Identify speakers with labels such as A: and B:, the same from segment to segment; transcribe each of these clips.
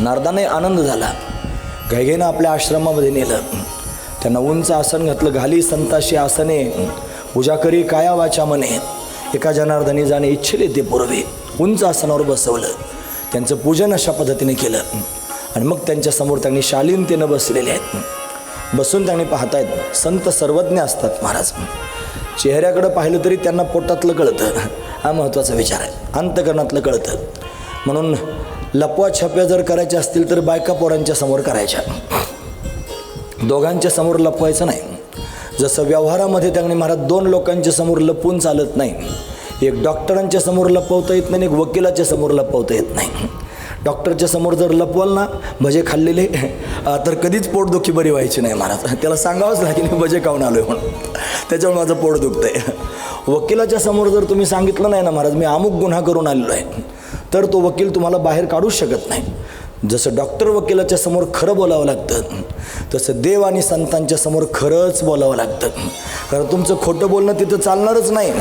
A: नारदाने आनंद झाला. घाईघाईनं आपल्या आश्रमामध्ये नेलं. त्यांना उंच आसन घातलं घाली संताशी आसने. पूजा करी काया वाचा मने एका जनार्दनी जाणे इच्छिले ते पूर्वी. उंच आसनावर बसवलं. त्यांचं पूजन अशा पद्धतीने केलं. आणि मग त्यांच्यासमोर त्यांनी शालीनतेनं बसलेले आहेत. बसून त्यांनी पाहतायत संत सर्वज्ञ असतात महाराज. चेहऱ्याकडं पाहिलं तरी त्यांना पोटातलं कळतं. हा महत्त्वाचा विचार आहे. अंतकरणातलं कळतं. म्हणून लपवा छप्या जर करायच्या असतील तर बायका पोरांच्या समोर करायच्या. दोघांच्या समोर लपवायचं नाही. जसं व्यवहारामध्ये त्यांनी महाराज दोन लोकांच्या समोर लपवून चालत नाही. एक डॉक्टरांच्या समोर लपवता येत नाही एक वकिलाच्या समोर लपवता येत नाही. डॉक्टरच्या समोर जर लपवाल ना भजे खाल्लेले तर कधीच पोटदुखी बरी व्हायची नाही महाराज. त्याला सांगावंच लागेल मी भजे खाऊन आलो म्हणून. त्याच्यामुळे माझं पोट दुखतंय. वकिलाच्या समोर जर तुम्ही सांगितलं नाही ना महाराज मी अमुक गुन्हा करून आलेलो आहे. तर तो वकील तुम्हाला बाहेर काढूच शकत नाही. जसं डॉक्टर वकिलाच्या समोर खरं बोलावं लागतं तसं देव आणि संतांच्या समोर खरंच बोलावं लागतं. कारण तुमचं खोटं बोलणं तिथं चालणारच नाही.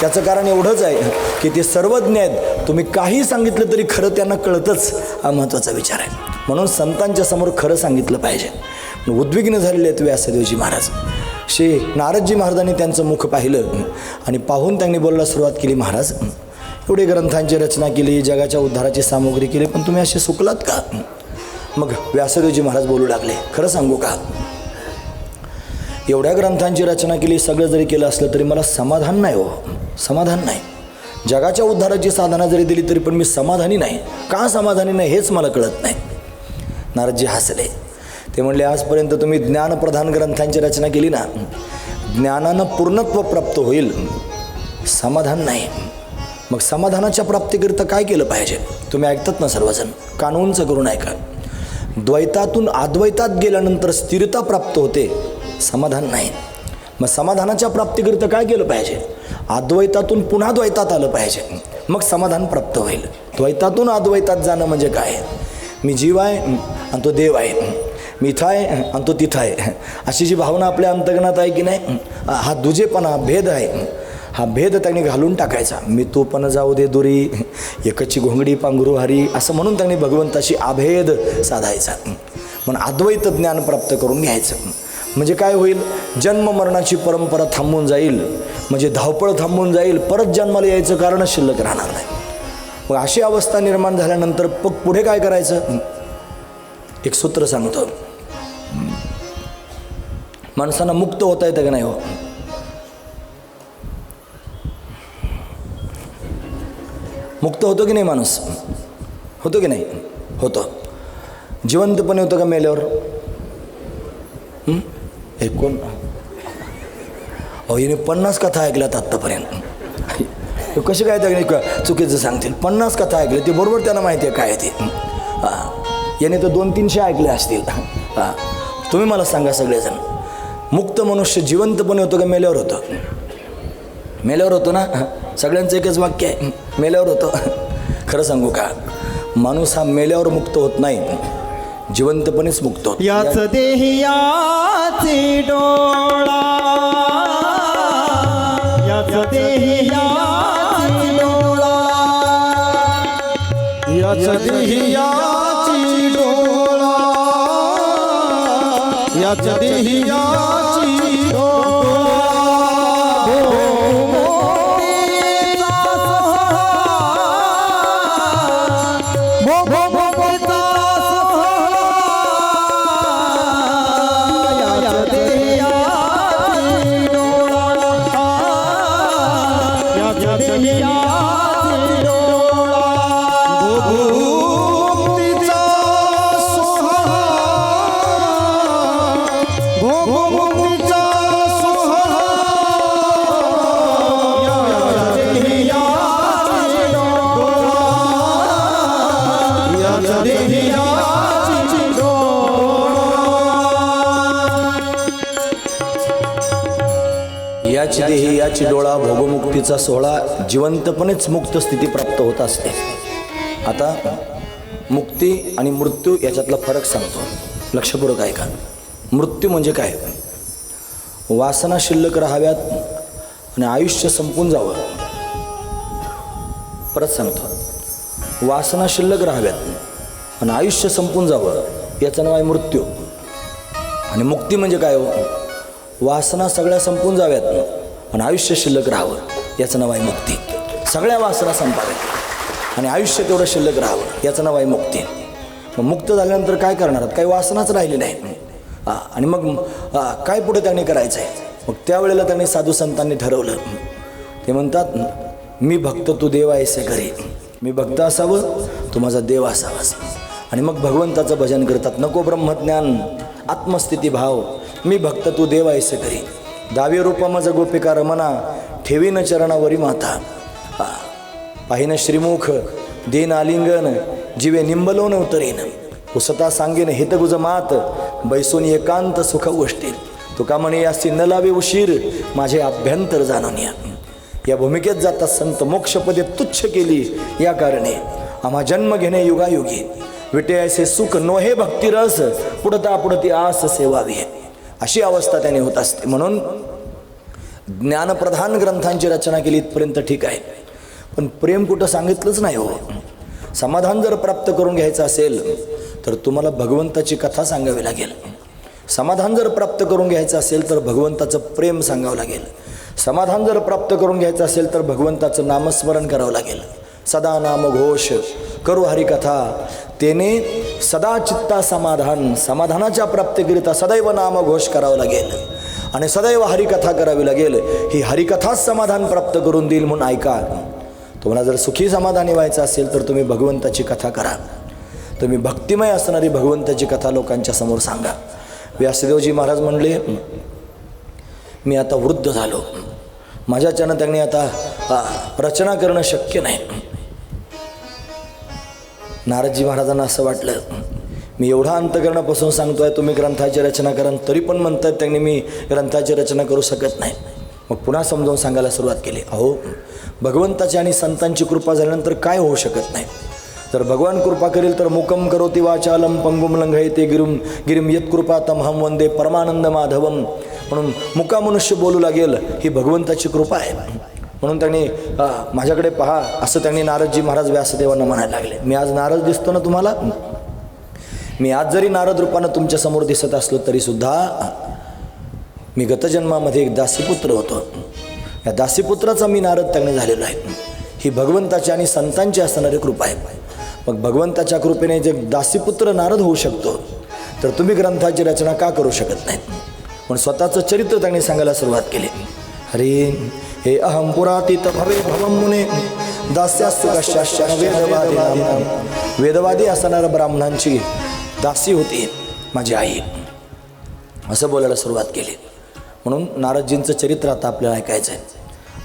A: त्याचं कारण एवढंच आहे की ते सर्वज्ञ आहेत. तुम्ही काही सांगितलं तरी खरं त्यांना कळतंच हा महत्त्वाचा विचार आहे. म्हणून संतांच्या समोर खरं सांगितलं पाहिजे. उद्विग्न झालेले आहेत व्यासदेवजी महाराज. श्री नारदजी महाराजांनी त्यांचं मुख पाहिलं आणि पाहून त्यांनी बोलायला सुरुवात केली महाराज एवढे ग्रंथांची रचना केली जगाच्या उद्धाराची सामुग्री केली पण तुम्ही असे सुकलात का? मग व्यासदेवजी महाराज बोलू लागले खरं सांगू का? एवढ्या ग्रंथांची रचना केली सगळं जरी केलं असलं तरी मला समाधान नाही हो समाधान नाही. जगाच्या उद्धाराची साधना जरी दिली तरी पण मी समाधानी नाही. का समाधानी नाही हेच मला कळत नाही. नारदजी हसले. ते म्हणले आजपर्यंत तुम्ही ज्ञानप्रधान ग्रंथांची रचना केली ना ज्ञानानं पूर्णत्व प्राप्त होईल. समाधान नाही. मग समाधानाच्या प्राप्तीकरिता काय केलं पाहिजे? तुम्ही ऐकतात ना सर्वजण? कानूनच करून ऐका. द्वैतातून अद्वैतात गेल्यानंतर स्थिरता प्राप्त होते समाधान नाही. मग समाधानाच्या प्राप्तीकरिता काय केलं पाहिजे? अद्वैतातून पुन्हा द्वैतात आलं पाहिजे. मग समाधान प्राप्त होईल. द्वैतातून अद्वैतात जाणं म्हणजे काय? मी जीव आहे आणि तो देव आहे. मी इथं आहे आणि तो तिथं आहे. अशी जी भावना आपल्या अंतगणात आहे की नाही? हा दुजेपणा भेद आहे. हा भेद त्यांनी घालून टाकायचा. मी तो पण जाऊ दे दुरी एकची घोंगडी पांघरू हरी असं म्हणून त्यांनी भगवंताशी अभेद साधायचा. पण अद्वैत ज्ञान प्राप्त करून घ्यायचं. म्हणजे काय होईल? जन्म मरणाची परंपरा थांबून जाईल. म्हणजे धावपळ थांबून जाईल. परत जन्माला यायचं कारणच शिल्लक राहणार नाही. मग अशी अवस्था निर्माण झाल्यानंतर पग पुढे काय करायचं? एक सूत्र सांगतो. माणसांना मुक्त होता येतं का नाही हो? मुक्त होतो की नाही माणूस होतो की नाही होतो जिवंतपणे होतं का मेल्यावर हं? हे कोण अहो हिने पन्नास कथा ऐकल्यात आत्तापर्यंत हे कसे काय त्या चुकीचं सांगतील पन्नास कथा ऐकल्या ते बरोबर त्यांना माहिती आहे काय ते हां याने तर दोन तीनशे ऐकले असतील हां तुम्ही मला सांगा सगळेजण मुक्त मनुष्य जिवंतपणे होतो का मेल्यावर होतं मेल्यावर होतो ना सगळ्यांचं एकच वाक्य आहे. मेल्यावर होतो. खरं सांगू का? माणूस हा मेल्यावर मुक्त होत नाही. जिवंतपणेच मुक्त होतो.
B: याच देही याचे डोळा. याच देही याचे डोळा. याच देही याची डोळा. याच देही याची
A: याची देही याची डोळा भोगमुक्तीचा सोहळा जिवंतपणेच मुक्त स्थिती प्राप्त होत असते. आता मुक्ती आणि मृत्यू याच्यातला फरक सांगतो. लक्षपूर्वक आहे का मृत्यू म्हणजे काय? वासना शिल्लक राहाव्यात आणि आयुष्य संपून जावं. परत सांगतो. वासना शिल्लक राहाव्यात आणि आयुष्य संपून जावं. याचं नाव आहे मृत्यू. आणि मुक्ती म्हणजे काय हो? वासना सगळ्या संपून जाव्यात. पण आयुष्य शिल्लक राहावं याचं नाव आहे मुक्ती. सगळ्या वासना संपाव्यात आणि आयुष्य तेवढं शिल्लक राहावं याचं नाव आहे मुक्ती. मग मुक्त झाल्यानंतर काय करणार आहात? काही वासनाच राहिली नाही आणि मग हा, काय पुढे त्यांनी करायचं आहे? मग त्यावेळेला त्यांनी साधू संतांनी ठरवलं. ते म्हणतात मी भक्त तू देव आहेस घरी. मी भक्त असावं तू माझा देव असावास. आणि मग भगवंताचं भजन करतात नको ब्रह्मज्ञान आत्मस्थिती भाव. मी भक्त तू देव आहेस घरी. दावी रूप मज गोपिका रमना ठेवीन चरणावरी माता. पाहिन श्रीमुख देन आलिंगन जीवे निंबलोन उतरेन. उसता सांगेन हितगुज मात बैसून एकांत सुख गोष्टी तुका म्हणे यासी न लावे उशीर माझे अभ्यंतर जाणून या. या भूमिकेत जाता संत मोक्षपदे तुच्छ केली या कारणे. आम्हा जन्म घेणे युगायुगी. विटे ऐसे सुख नोहे भक्तिरस पुढता पुढती आस सेवावी. अशी अवस्था त्याने होत असते. म्हणून ज्ञानप्रधान ग्रंथांची रचना केली इथपर्यंत ठीक आहे. पण प्रेम कुठं सांगितलंच नाही हो. समाधान जर प्राप्त करून घ्यायचं असेल तर तुम्हाला भगवंताची कथा सांगावी लागेल. समाधान जर प्राप्त करून घ्यायचं असेल तर भगवंताचं प्रेम सांगावं लागेल. समाधान जर प्राप्त करून घ्यायचं असेल तर भगवंताचं नामस्मरण करावं लागेल. सदा नाम घोष करू हरिकथा. त्याने सदा चित्ता समाधान समाधानाच्या प्राप्तीकरिता सदैव नाम घोष करावं लागेल. आणि सदैव हरिकथा करावी लागेल. ही हरिकथाच समाधान प्राप्त करून देईल म्हणून ऐका. तुम्हाला जर सुखी समाधानी व्हायचं असेल तर तुम्ही भगवंताची कथा करा. तुम्ही भक्तिमय असणारी भगवंताची कथा लोकांच्या समोर सांगा. व्यासदेवजी महाराज म्हणले मी आता वृद्ध झालो. माझ्याच्यानं त्यांनी आता रचना करणं शक्य नाही. नारदजी महाराजांना असं वाटलं मी एवढा अंतकरणापासून सांगतोय तुम्ही ग्रंथाची रचना करा. तरी पण म्हणतात त्यांनी मी ग्रंथाची रचना करू शकत नाही. मग पुन्हा समजावून सांगायला सुरुवात केली. अहो भगवंताची आणि संतांची कृपा झाल्यानंतर काय होऊ शकत नाही? तर भगवान कृपा करेल तर मुकम करोति वाचालम पंगुम लंघयते गिरुम गिरिम येत कृपा तमहम वंदे परमानंद माधवम. म्हणून मुका मनुष्य बोलू लागेल ही भगवंताची कृपा आहे. म्हणून त्यांनी माझ्याकडे पहा असं त्यांनी नारदजी महाराज व्यासदेवांना म्हणायला लागले. मी आज नारद दिसतो ना तुम्हाला? मी आज जरी नारद रूपानं तुमच्यासमोर दिसत असलो तरीसुद्धा मी गतजन्मामध्ये एक दासीपुत्र होतो. या दासीपुत्राचा मी नारद त्यांनी झालेलो आहे. ही भगवंताची आणि संतांची असणारी कृपा आहे. मग भगवंताच्या कृपेने जे दासीपुत्र नारद होऊ शकतो तर तुम्ही ग्रंथाची रचना का करू शकत नाहीत? पण स्वतःचं चरित्र त्यांनी सांगायला सुरुवात केली. अरे हे अहम पुरातीत भवे भवम मुने दास्यास्तु कश्याश्चन वेदवादी वेदवादी असणाऱ्या ब्राह्मणांची दासी होती माझी आई. असं बोलायला सुरुवात केली. म्हणून नारदजींचं चरित्र आता आपल्याला ऐकायचं आहे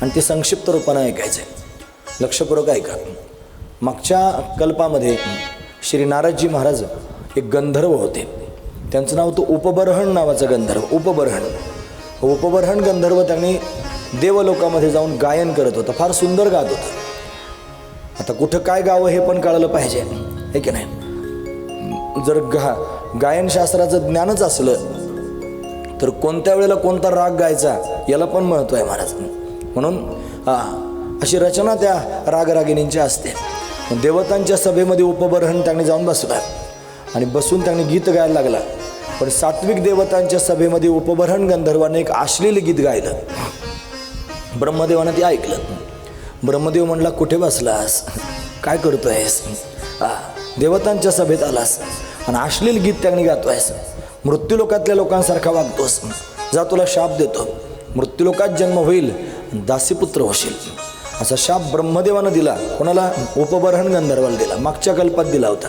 A: आणि ते संक्षिप्त रूपानं ऐकायचं आहे लक्षपूर्वक ऐका. मागच्या कल्पामध्ये श्री नारदजी महाराज एक गंधर्व होते. त्यांचं नाव होतं उपबरहण नावाचं गंधर्व उपबरहण. उपबरहण गंधर्व त्यांनी देवलोकामध्ये जाऊन गायन करत होतं. फार सुंदर गात होतं. आता कुठं काय गावं हे पण कळलं पाहिजे. हे की नाही? जर गा गायनशास्त्राचं ज्ञानच असलं तर कोणत्या वेळेला कोणता राग गायचा याला पण महत्त्व आहे महाराज. म्हणून हा अशी रचना त्या रागरागिणींची असते. देवतांच्या सभेमध्ये उपबरहण त्यांनी जाऊन बसला. आणि बसून त्यांनी गीत गायला लागला. पण सात्विक देवतांच्या सभेमध्ये उपबरहण गंधर्वाने एक आश्लील गीत गायलं. ब्रह्मदेवानं ते ऐकलं. ब्रह्मदेव म्हणला कुठे बसलास? काय करतोयस? हा, देवतांच्या सभेत आलास. आणि अश्लील गीत त्याने गातो आहेस मृत्यूलोकातल्या लोकांसारखा वागतोस. जा तुला शाप देतो. मृत्यूलोकात जन्म होईल दासीपुत्र होशील. असा शाप ब्रह्मदेवानं दिला. कोणाला? उपबरहण गंधर्वाला दिला. मागच्या कल्पात दिला होता.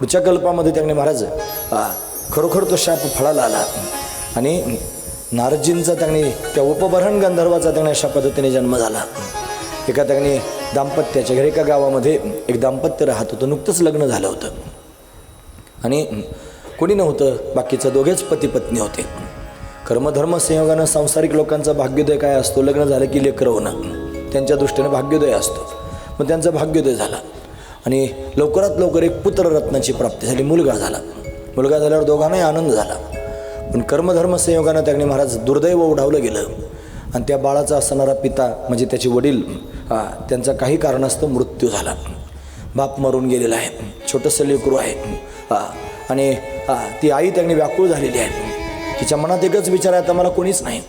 A: पुढच्या कल्पामध्ये त्याने महाराज हा, खरोखर तो शाप फळाला आला. आणि नारदजींचा त्यांनी त्या उपबरण गंधर्वाचा त्यांनी अशा पद्धतीने जन्म झाला. एका त्यांनी दाम्पत्याच्या घरी एका गावामध्ये एक दाम्पत्य राहत होतं नुकतंच लग्न झालं होतं. आणि कोणी नव्हतं बाकीचं दोघेच पती पत्नी होते. कर्मधर्म संयोगानं सांसारिक लोकांचा भाग्योदय काय असतो? लग्न झालं की लेकर होणं. त्यांच्या दृष्टीने भाग्योदय असतो. मग त्यांचा भाग्योदय झाला. आणि लवकरात लवकर एक पुत्ररत्नाची प्राप्ती झाली मुलगा झाला. मुलगा झाल्यावर दोघांनाही आनंद झाला. पण कर्मधर्म संयोगानं त्याने महाराज दुर्दैव उडावलं गेलं. आणि त्या बाळाचा असणारा पिता म्हणजे त्याचे वडील त्यांचा काही कारणास्तव मृत्यू झाला. बाप मरून गेलेला आहे. छोटंसं लेकरू आहे. हां आणि ती आई त्यांनी व्याकुळ झालेली आहे. तिच्या मनात एकच विचार आहे आता मला कोणीच नाही.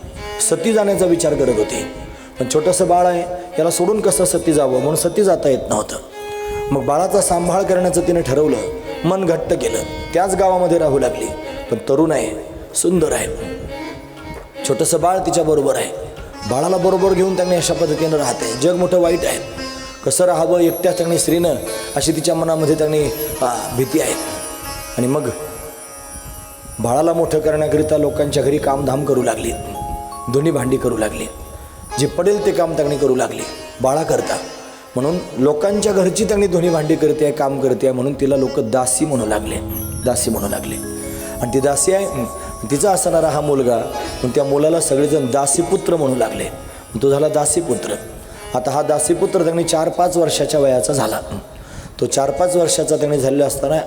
A: सती जाण्याचा विचार करत होते. पण छोटंसं बाळ आहे याला सोडून कसं सती जावं? म्हणून सती जाता येत नव्हतं. मग बाळाचा सांभाळ करण्याचं तिने ठरवलं. मन घट्ट केलं. त्याच गावामध्ये राहू लागली. पण तरुण आहे. सुंदर आहे. छोटंसं बाळ तिच्याबरोबर आहे. बाळाला बरोबर घेऊन त्यांनी अशा पद्धतीनं राहते. जग मोठं वाईट आहे. कसं राहावं एकट्या त्यांनी स्त्रीनं अशी तिच्या मनामध्ये त्यांनी भीती आहे. आणि मग बाळाला मोठं करण्याकरिता लोकांच्या घरी कामधाम करू लागली. दोन्ही भांडी करू लागली. जे पडेल ते काम त्यांनी करू लागली. बाळा करता. म्हणून लोकांच्या घरची त्यांनी दोन्ही भांडी करते आहे काम करते आहे म्हणून तिला लोक दासी म्हणू लागले. दासी म्हणू लागले. आणि ती दासी आहे तिचा असणारा हा मुलगा पण त्या मुलाला सगळेजण दासीपुत्र म्हणू लागले. तो झाला दासीपुत्र. आता हा दासीपुत्र त्यांनी चार पाच वर्षाच्या वयाचा झाला. तो चार पाच वर्षाचा त्यांनी झालेला असताना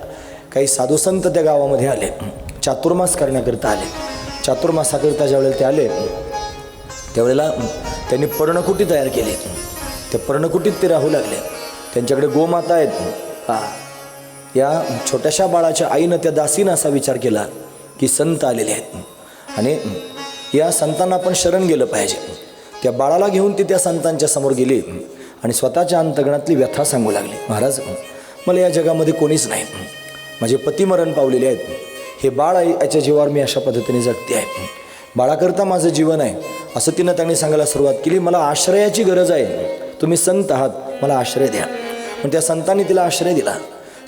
A: काही साधुसंत त्या गावामध्ये आले. चातुर्मास करण्याकरिता आले. चातुर्मासाकरिता ज्यावेळेला ते आले त्यावेळेला त्यांनी पर्णकुटी तयार केली. त्या पर्णकुटीत ते राहू लागले. त्यांच्याकडे गोमाता आहेत. हा. या छोट्याशा बाळाच्या आईनं त्या दासीनं असा विचार केला की संत आलेले आहेत. आणि या संतांना आपण शरण गेलं पाहिजे. त्या बाळाला घेऊन ती त्या संतांच्या समोर गेली. आणि स्वतःच्या अंतगणातली व्यथा सांगू लागली. महाराज मला या जगामध्ये कोणीच नाही. माझे पती मरण पावलेले आहेत. हे बाळ आहे याच्या जीवावर मी अशा पद्धतीने जगते आहे. बाळाकरता माझं जीवन आहे. असं तिनं त्यांनी सांगायला सुरुवात केली. मला आश्रयाची गरज आहे. तुम्ही संत आहात. मला आश्रय द्या. पण त्या संतांनी तिला आश्रय दिला.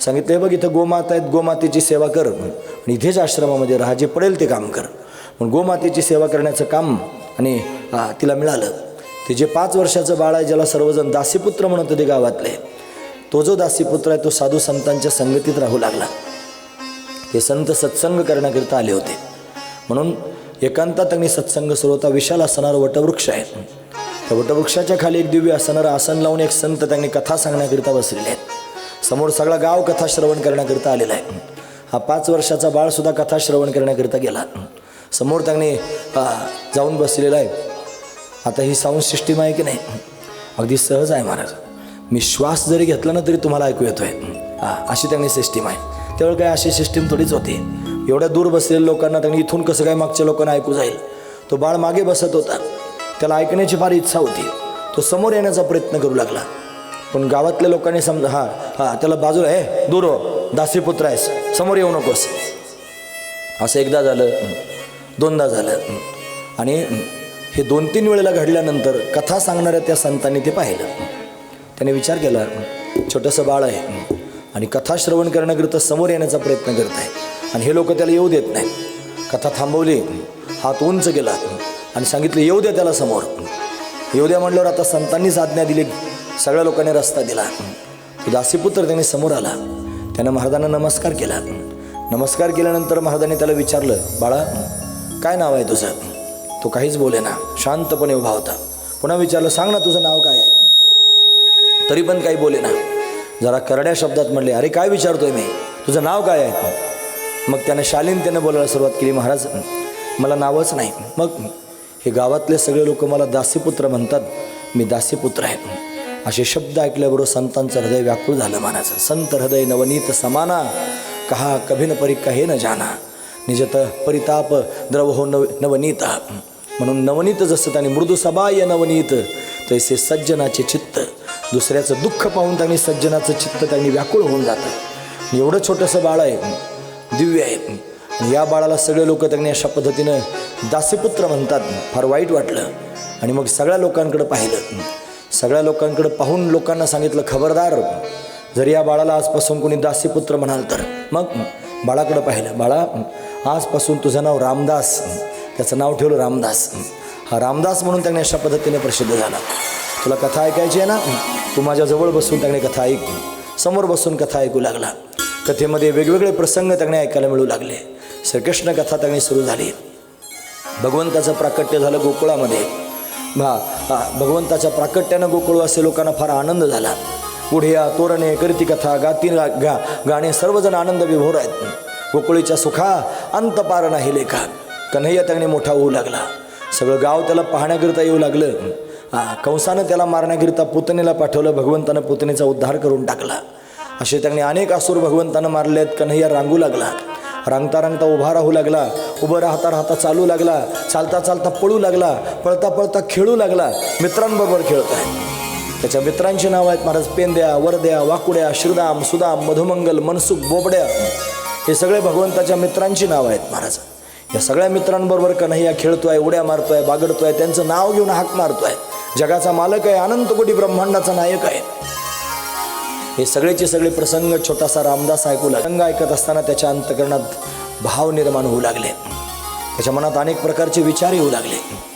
A: सांगितलं "हे बघ इथं गोमाता आहेत. गोमातेची सेवा कर. आणि इथेच आश्रमामध्ये राहा जे पडेल ते काम कर. पण गोमातेची सेवा करण्याचं काम आणि तिला मिळालं. ते जे पाच वर्षाचं बाळ आहे ज्याला सर्वजण दासीपुत्र म्हणत होते गावातले तो जो दासीपुत्र आहे तो साधू संतांच्या संगतीत राहू लागला. ते संत सत्संग करण्याकरिता आले होते. म्हणून एकांतात त्यांनी सत्संग सुरू होता विशाल असणारं वटवृक्ष आहे. त्या वटवृक्षाच्या खाली एक दिव्य असणारं आसन लावून एक संत त्यांनी कथा सांगण्याकरिता बसलेले आहेत. समोर सगळा गाव कथा श्रवण करण्याकरिता आलेला आहे. हा पाच वर्षाचा बाळसुद्धा कथा श्रवण करण्याकरिता गेला. समोर त्यांनी जाऊन बसलेला आहे. आता ही साऊंड सिस्टीम आहे की नाही? अगदी सहज आहे महाराज. मी श्वास जरी घेतला ना तरी तुम्हाला ऐकू येतोय. हा अशी त्यांनी सिस्टीम आहे. त्यावेळी काय अशी सिस्टीम थोडीच होती. एवढ्या दूर बसलेल्या लोकांना त्यांनी इथून कसं काय मागच्या लोकांना ऐकू जाईल? तो बाळ मागे बसत होता. त्याला ऐकण्याची फार इच्छा होती. तो समोर येण्याचा प्रयत्न करू लागला. पण गावातल्या लोकांनी समजा हा हा त्याला बाजूला आहे दूर हो. दासीपुत्र आहेस. समोर येऊ नकोस. असं एकदा झालं दोनदा झालं आणि हे दोन तीन वेळेला घडल्यानंतर कथा सांगणाऱ्या त्या संतांनी ते पाहिलं. त्याने विचार केला छोटंसं बाळ आहे आणि कथा श्रवण करण्याकरिता समोर येण्याचा प्रयत्न करत आहे आणि हे लोक त्याला येऊ देत नाही कथा थांबवली हात उंच केला आणि सांगितलं येऊ द्या त्याला समोर. येऊ द्या म्हटल्यावर आता संतांनीच आज्ञा दिली सगळ्या लोकांनी रस्ता दिला. तो दासीपुत्र त्याने समोर आला. त्यानं महाराजांना नमस्कार केला. नमस्कार केल्यानंतर महाराजांनी त्याला विचारलं बाळा काय नाव आहे तुझं? तो काहीच बोले ना शांतपणे उभा होता. पुन्हा विचारलं सांग ना तुझं नाव काय आहे? तरी पण काही बोले ना. जरा करड्या शब्दात म्हणले अरे काय विचारतोय मी? तुझं नाव काय आहे? मग त्यानं शालीन त्यानं बोलायला सुरुवात केली महाराज मला नावच नाही. मग हे गावातले सगळे लोक मला दासीपुत्र म्हणतात. मी दासीपुत्र आहे. असे शब्द ऐकल्याबरोबर संतांचं हृदय व्याकुळ झालं महाराज संत हृदय नवनीत समाना कहा कभिन परी कहे न जाना. निजत परिताप द्रव हो नव नवनीत. म्हणून नवनीत जसं त्यांनी मृदू सबाय नवनीत तैसे सज्जनाचे चित्त. दुसऱ्याचं दुःख पाहून त्यांनी सज्जनाचं चित्त त्यांनी व्याकुळ होऊन जातं. एवढं छोटंसं बाळ आहे दिव्य आहे. या बाळाला सगळे लोक त्यांनी अशा पद्धतीनं दासीपुत्र म्हणतात फार वाईट वाटलं. आणि मग सगळ्या लोकांकडं पाहिलं. सगळ्या लोकांकडं पाहून लोकांना सांगितलं खबरदार हो. जर या बाळाला आजपासून कोणी दासीपुत्र म्हणाल तर. मग बाळाकडं पाहिलं बाळा आजपासून तुझं नाव रामदास. त्याचं नाव ठेवलं रामदास. हा रामदास म्हणून त्याने अशा पद्धतीने प्रसिद्ध झाला. तुला कथा ऐकायची आहे ना? तू माझ्याजवळ बसून त्याने कथा ऐक. समोर बसून कथा ऐकू लागला. कथेमध्ये वेगवेगळे प्रसंग त्याने ऐकायला मिळू लागले. श्रीकृष्ण कथा त्याने सुरू झाली. भगवंताचं प्राकट्य झालं गोकुळामध्ये. भगवंताच्या प्राकट्यानं गोकुळवासी लोकांना फार आनंद झाला. पुढ्या तोरणे करती कथा गाती गा गा गाणे सर्वजण आनंद विभोर आहेत. गोकुळीच्या सुखा अंतपार नाही लेखा. कन्हैया त्याने मोठा होऊ लागला. सगळं गाव त्याला पाहण्याकरिता येऊ लागलं. हा कंसानं त्याला मारण्याकरिता पुतणीला पाठवलं भगवंतानं पुतणीचा उद्धार करून टाकला. असे त्यांनी अनेक असुर भगवंतानं मारले आहेत कन्हैया रांगू लागला. रांगता रांगता उभा राहू लागला. उभं राहता राहता चालू लागला. चालता चालता पळू लागला. पळता पळता खेळू लागला. मित्रांबरोबर खेळत आहे. त्याच्या मित्रांची नावं आहेत महाराज पेंद्या वरद्या वाकुड्या श्रीदाम सुदाम मधुमंगल मनसुख बोबड्या. हे सगळे भगवंताच्या मित्रांची नावं आहेत महाराज. या सगळ्या मित्रांबरोबर कन्हैया खेळतोय उड्या मारतोय बागडतोय त्यांचं नाव घेऊन हाक मारतोय. जगाचा मालक आहे अनंत कोटी ब्रह्मांडाचा नायक आहे. हे सगळेचे सगळे प्रसंग छोटासा रामदास ऐकू लागला प्रसंग ऐकत असताना त्याच्या अंतकरणात भाव निर्माण होऊ लागले. त्याच्या मनात अनेक प्रकारचे विचार येऊ लागले.